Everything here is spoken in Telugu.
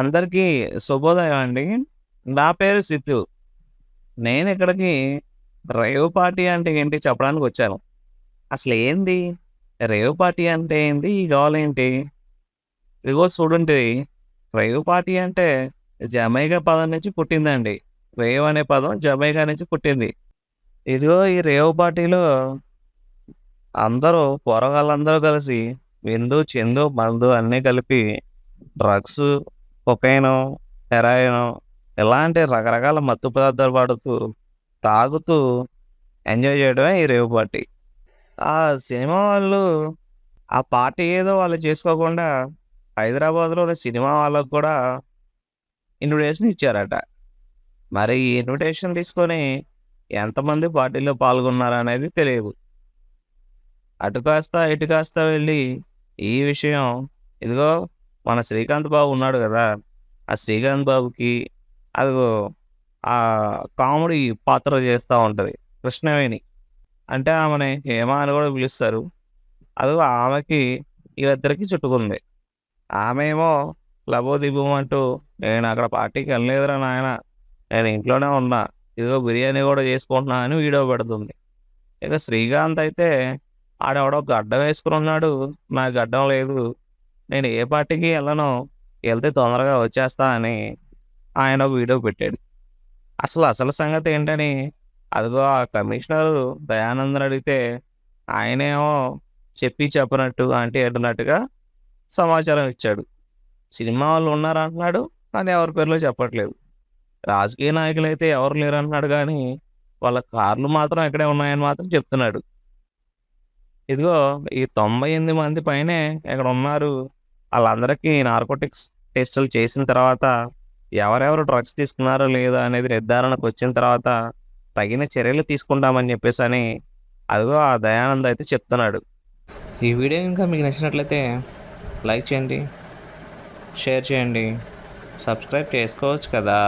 అందరికీ శుభోదయం అండి. నా పేరు సిద్ధు. నేను ఇక్కడికి రేవ్ పార్టీ అంటే ఏంటి చెప్పడానికి వచ్చాను అసలేంది? రేవ్ పార్టీ అంటే ఏంది? ఈ గోలేంటి? ఇదిగో చూడండి. రేవ్ పార్టీ అంటే జమైకా పదం నుంచి పుట్టిందండి. రేవ్ అనే పదం జమైకా నుంచి పుట్టింది. ఇదిగో ఈ రేవ్ పార్టీలో అందరూ పోరగాళ్ళందరూ కలిసి విందు, చెందు మందు అన్నీ కలిపి డ్రగ్స్ కొకైను, హెరాయినో ఇలాంటి రకరకాల మత్తు పదార్థాలు వాడుతూ, తాగుతూ ఎంజాయ్ చేయడమే ఈ రేవ్ పార్టీ. ఆ సినిమా వాళ్ళు ఆ పార్టీ ఏదో వాళ్ళు చేసుకోకుండా హైదరాబాద్‌లోని సినిమా వాళ్ళకు కూడా ఇన్విటేషన్ ఇచ్చారట. మరి ఈ ఇన్విటేషన్ తీసుకొని ఎంతమంది పార్టీలో పాల్గొన్నారనేది తెలియదు అటు కాస్త, ఇటు కాస్త వెళ్ళి ఈ విషయం ఇదిగో మన శ్రీకాంత్ బాబు ఉన్నాడు కదా ఆ శ్రీకాంత్ బాబుకి అదిగో ఆ కామెడీ పాత్ర చేస్తూ ఉంటుంది కృష్ణవేణి. అంటే ఆమెని హేమ అని కూడా పిలుస్తారు. అదిగో ఆమెకి వీళ్ళిద్దరికీ చుట్టుకుంది. ఆమెమో లబోది భూమి అంటూ నేను అక్కడ పార్టీకి వెళ్ళలేదురా నాయన నేను ఇంట్లోనే ఉన్నా. ఇదిగో బిర్యానీ కూడా చేసుకుంటున్నా అని వీడియో పెడుతుంది. ఇక శ్రీకాంత్ అయితే ఆడెవడో గడ్డం వేసుకుని ఉన్నాడు నాకు గడ్డం లేదు. నేను ఏ పార్టీకి వెళ్ళను వెళ్తే తొందరగా వచ్చేస్తా అని ఆయన వీడియో పెట్టాడు. అసలు అసలు సంగతి ఏంటని అదిగో ఆ కమిషనర్ దయానందని అడిగితే ఆయనేమో చెప్పి చెప్పనట్టు అంటే అంటున్నట్టుగా సమాచారం ఇచ్చాడు. సినిమా వాళ్ళు ఉన్నారంటున్నాడు. కానీ ఎవరి పేర్లో చెప్పట్లేదు. రాజకీయ నాయకులు అయితే ఎవరు లేరంటున్నాడు కానీ వాళ్ళ కార్లు మాత్రం ఇక్కడే ఉన్నాయని మాత్రం చెప్తున్నాడు. ఇదిగో ఈ 98 మంది పైనే ఇక్కడున్నారు. వాళ్ళందరికీ నార్కోటిక్స్ టెస్టులు చేసిన తర్వాత ఎవరెవరు డ్రగ్స్ తీసుకున్నారో లేదా అనేది నిర్ధారణకు వచ్చిన తర్వాత తగిన చర్యలు తీసుకుంటామని చెప్పేసి అని అదిగో ఆ దయానంద్ అయితే చెప్తున్నాడు. ఈ వీడియో ఇంకా మీకు నచ్చినట్లయితే లైక్ చేయండి. షేర్ చేయండి. సబ్స్క్రైబ్ చేసుకోవచ్చు కదా!